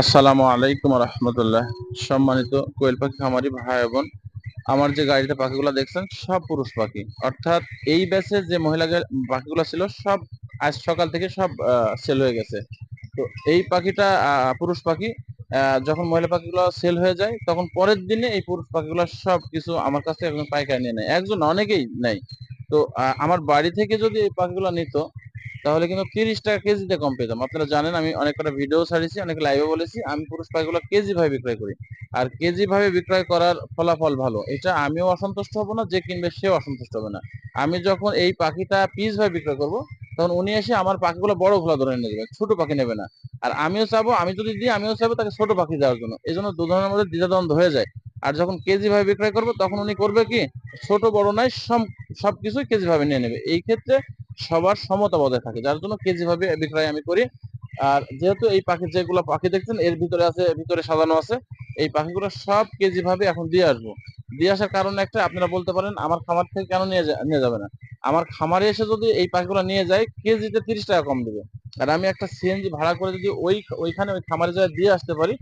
আসসালামু আলাইকুম রহমতুল্লাহ। সম্মানিত কোয়েল পাখি, খামারি ভাই বোন, আমার যে গাড়িতে পাখিগুলো দেখছেন, সব পুরুষ পাখি। অর্থাৎ এই ব্যাচে যে মহিলা পাখিগুলো ছিল, সব আজ সকাল থেকে সব সেল হয়ে গেছে। তো এই পাখিটা পুরুষ পাখি যখন মহিলা পাখিগুলো সেল হয়ে যায়, তখন পরের দিনে এই পুরুষ পাখিগুলো সব কিছু আমার কাছ একজন পাইকারি নিয়ে নেয়। একজন অনেকেই নেয়। তো আমার বাড়ি থেকে যদি এই পাখিগুলো নিত তাহলে কিন্তু তিরিশ টাকা কেজিতে কম পেতাম। আপনারা জানেন, আমি অনেক কটা ভিডিও ছাড়িয়েছি, অনেক লাইভে বলেছি, আমি পুরুষ পাখিগুলো কেজি ভাবে বিক্রয় করি। আর কেজি ভাবে বিক্রয় করার ফলাফল ভালো। এটা আমিও অসন্তুষ্ট হব না, যে কিনবে সেও অসন্তুষ্ট হবে না। আমি যখন এই পাখিটা পিস ভাবে বিক্রয় করব, তখন উনি এসে আমার পাখিগুলো বড়গুলা ধরে নিয়ে যাবে ছোট পাখি নেবে না। আর আমিও চাবো, আমি যদি দিই, আমিও চাবো তাকে ছোট পাখি দেওয়ার জন্য। এই জন্য দু ধরনের মধ্যে দ্বিধাদ্বন্দ্ব হয়ে যায়। আর যখন কেজি ভাবে বিক্রয় করব, তখন উনি করবে কি, ছোট বড় নাই সব সবকিছুই কেজি ভাবে নিয়ে নেবে। এই ক্ষেত্রে সবার সমতা বজায় থাকে, যার জন্য কেজি ভাবে বিক্রয় আমি করি। আর যেহেতু এই পাখি যেগুলো পাখি দেখছেন, এর ভিতরে আছে, ভিতরে সাজানো আছে, এই পাখিগুলো সব কেজি ভাবে এখন দিয়ে আসব। দিয়ে আসার কারণ একটা, আপনারা বলতে পারেন, আমার খামার থেকে কেন নিয়ে নিয়ে যাবে না? আমার খামারে এসে যদি এই পাখিগুলো নিয়ে যায় কেজিতে তিরিশ টাকা কম দেবে। আর আমি একটা সিএনজি ভাড়া করে যদি ওই, ওইখানে ওই খামারে যায় দিয়ে আসতে পারি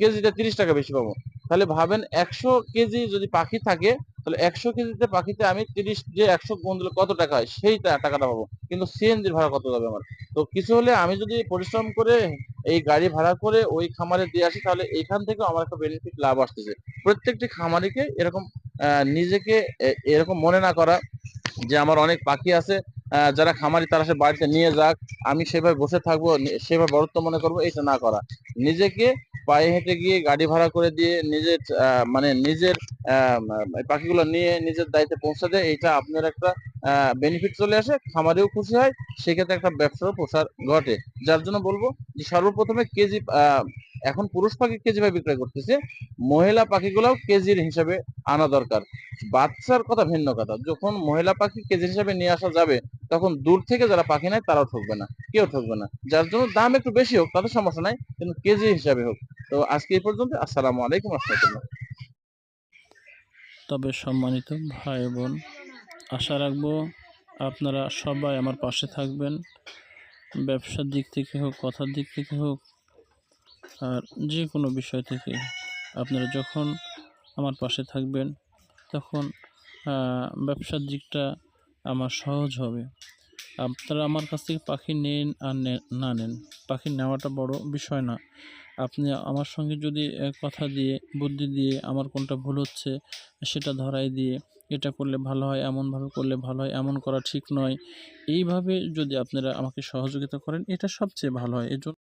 কেজিতে তিরিশ টাকা বেশি পাবো। তাহলে ভাবেন একশো কেজি যদি পাখি থাকে, তাহলে একশো কেজিতে পাখিতে আমি তিরিশ যে একশো গুণ দিলে কত টাকা হয়? সেই টাকাটা পাবো। কিন্তু সিএনজির ভাড়া কত যাবে আমার? তো কিছু হলে আমি যদি পরিশ্রম করে এই গাড়ি ভাড়া করে ওই খামারে দিয়ে আসি, তাহলে এখান থেকে আমার একটা বেনিফিট লাভ আসতেছে। প্রত্যেকটি খামারিকে এরকম নিজেকে এরকম মনে না করা যে আমার অনেক পাখি আছে যারা খামারি তারা সে বাড়িতে নিয়ে যাক, আমি সেভাবে বসে থাকব সেভাবে বরত্ব মনে করব এটা না করা। নিজেকে পায়ে হেঁটে গিয়ে গাড়ি ভাড়া করে দিয়ে নিজের মানে নিজের পাখিগুলো নিয়ে নিজের দায়িত্বে পৌঁছে দেয় এটা আপনার একটা বেনিফিট চলে আসে, খামারেও খুশি হয়, সেক্ষেত্রে একটা ব্যবসারও প্রসার ঘটে। যার জন্য বলব যে সর্বপ্রথমে কেজি এখন পুরুষ পাখি কেজি ভাবে বিক্রয় করতেছে, মহিলা পাখিগুলোও কেজির হিসাবে আনা দরকার। বাচ্চার কথা ভিন্ন কথা, যখন মহিলা পাখি কেজি হিসাবে নিয়ে আসা যাবে, তখন দূর থেকে যারা পাখি নেয় তারাও ঠকবে না, কেউ ঠকবে না। যার জন্য দাম একটু বেশি হোক, তাদের সমস্যা নাই, কিন্তু কেজি হিসাবে হোক। তো আজকে এই পর্যন্ত, আসসালামু আলাইকুম রহমতুল্লাহ। তবে সম্মানিত ভাই বোন, আশা রাখব আপনারা সবাই আমার পাশে থাকবেন। ব্যবসার দিক থেকে হোক, কথার দিক থেকে হোক আর যে কোনো বিষয় থেকে আপনারা যখন আমার পাশে থাকবেন, তখন ব্যবসার দিকটা আমার সহজ হবে। আপনারা আমার কাছ থেকে পাখি নেন আর নে- নেন, পাখি নেওয়াটা বড় বিষয় না। আপনি আমার সঙ্গে যদি কথা দিয়ে, বুদ্ধি দিয়ে আমার কোনটা ভুল হচ্ছে, সেটা ধরাই দিয়ে এটা করলে ভালো হয়, এমন ভাবে করলে ভালো হয়, এমন করা ঠিক নয়, এইভাবে যদি আপনারা আমাকে সহযোগিতা করেন, এটা সবচেয়ে ভালো হয়। এজন্য